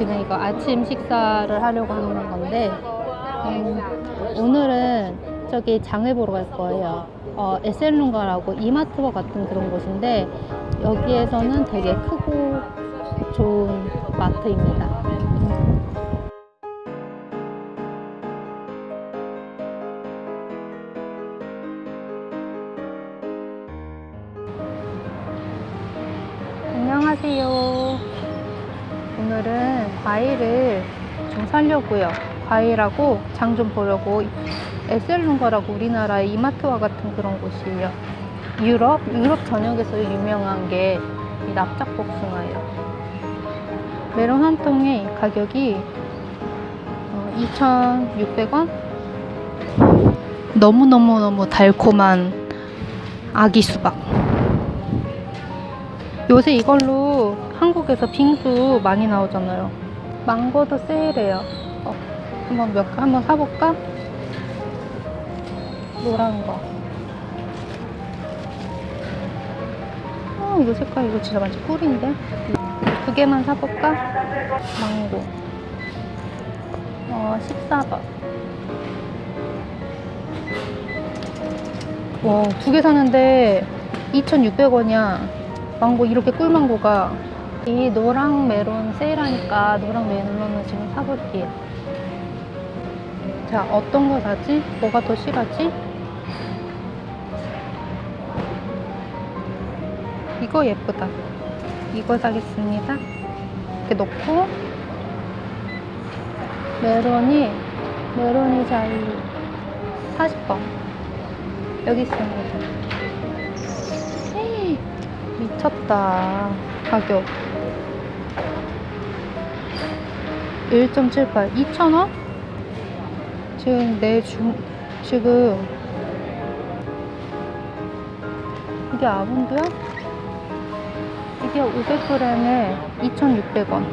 지금 이거 아침 식사를 하려고 하는 건데 음, 오늘은 저기 장을 보러 갈 거예요. 어, 에셀룬가라고 이마트와 같은 그런 곳인데 여기에서는 되게 크고 좋은 마트입니다. 안녕하세요. 오늘은 과일을 좀 사려고요. 과일하고 장 좀 보려고 에셀룬가라고 우리나라의 이마트와 같은 그런 곳이에요. 유럽? 유럽 전역에서 유명한 게 이 납작복숭아예요. 메론 한 통에 가격이 어, 2,600원? 너무너무너무 달콤한 아기 수박. 요새 이걸로 한국에서 빙수 많이 나오잖아요. 망고도 세일해요. 어, 한번 몇개 한번 사볼까? 노란 거. 어, 이거 색깔 이거 진짜 완전 꿀인데? 두 개만 사볼까? 망고. 어, 14번. 와, 두 개 사는데 2,600원이야. 망고 이렇게 꿀망고가 이 노랑 메론 세일하니까 노랑 메론을 지금 사볼게요. 자, 어떤 거 사지? 뭐가 더 실하지? 이거 예쁘다. 이거 사겠습니다. 이렇게 놓고 메론이 메론이 자유 40번 여기 있습니다. 미쳤다. 가격 1.78 2,000원? 지금 내 중, 지금 이게 아몬드야? 이게 500g에 2,600원.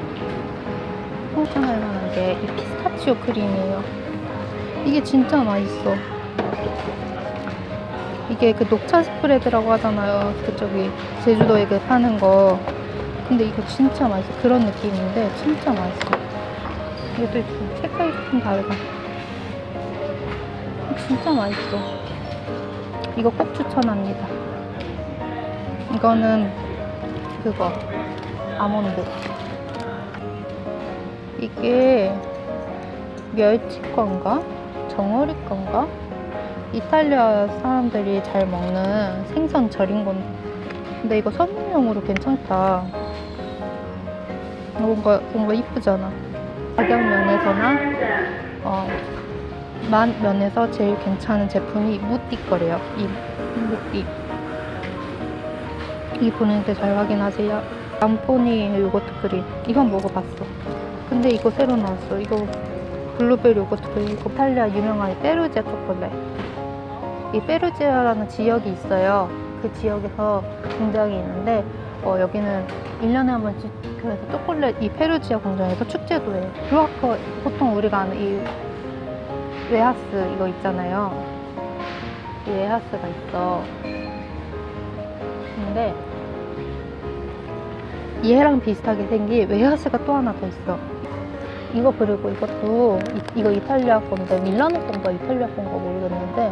통장할 만한 게 이 피스타치오 크림이에요. 이게 진짜 맛있어. 이게 그 녹차 스프레드라고 하잖아요. 그쪽이 제주도에 그 파는 거. 근데 이거 진짜 맛있어. 그런 느낌인데 진짜 맛있어. 좀 색깔이 조금 다르다. 진짜 맛있어. 이거 꼭 추천합니다. 이거는 그거 아몬드. 이게 멸치 건가? 정어리 건가? 이탈리아 사람들이 잘 먹는 생선 절인 건데 근데 이거 선물용으로 괜찮다. 뭔가 뭔가 이쁘잖아. 가격 면에서나 어, 맛 면에서 제일 괜찮은 제품이 무띠 거래요. 이 무띠. 이 브랜드 잘 확인하세요. lam포니 요거트 크림. 이건 먹어봤어. 근데 이거 새로 나왔어. 이거 블루베리 요거트. 이거 이탈리아 유명한 페루지아 초콜릿. 이 페루지아라는 지역이 있어요. 그 지역에서 공장이 있는데 어, 여기는 1년에 한 번씩 그래서 초콜릿 이 페루지아 공장에서 축제도 해요. 루아커 보통 우리가 아는 이 웨하스 이거 있잖아요. 이 웨하스가 있어. 근데 얘랑 비슷하게 생긴 웨하스가 또 하나 더 있어. 이거 그리고 이것도 이, 이거 이탈리아 건데 밀라노 건가 이탈리아 건가 모르겠는데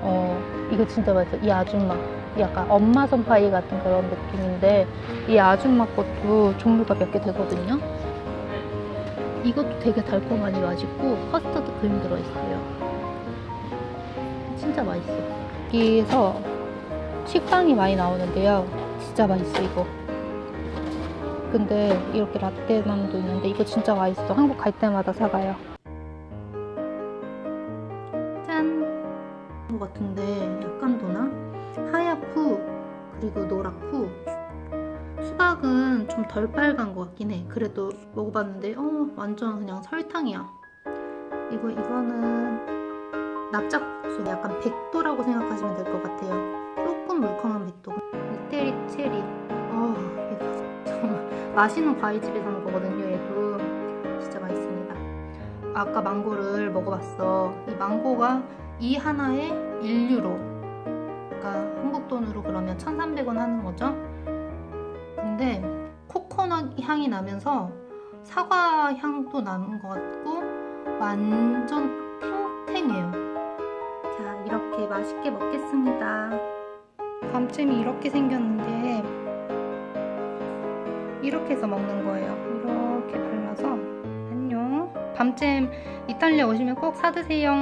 어 이거 진짜 맛있어. 이 아줌마 약간 엄마 손파이 같은 그런 느낌인데 이 아줌마 것도 종류가 몇 개 되거든요. 이것도 되게 달콤하니 맛있고 커스터드 크림 들어있어요. 진짜 맛있어. 여기에서 식빵이 많이 나오는데요. 진짜 맛있어 이거. 근데 이렇게 라떼남도 있는데 이거 진짜 맛있어. 한국 갈 때마다 사가요. 짠. 것 같은데 약간 도나? 하얗고 그리고 노랗고 수박은 좀 덜 빨간 것 같긴 해. 그래도 먹어봤는데 어 완전 그냥 설탕이야. 이거 이거는 납작복숭 약간 백도라고 생각하시면 될 것 같아요. 조금 물컹한 백도. 이태리 체리. 맛있는 과일집에 사는 거거든요. 얘도 진짜 맛있습니다. 아까 망고를 먹어봤어. 이 망고가 이 하나에 1유로. 그러니까 한국 돈으로 그러면 1,300원 하는 거죠. 근데 코코넛 향이 나면서 사과 향도 나는 것 같고 완전 탱탱해요. 자, 이렇게 맛있게 먹겠습니다. 밤잼이 이렇게 생겼는데 이렇게 해서 먹는 거예요. 이렇게 발라서 안녕. 밤잼 이탈리아 오시면 꼭 사드세요.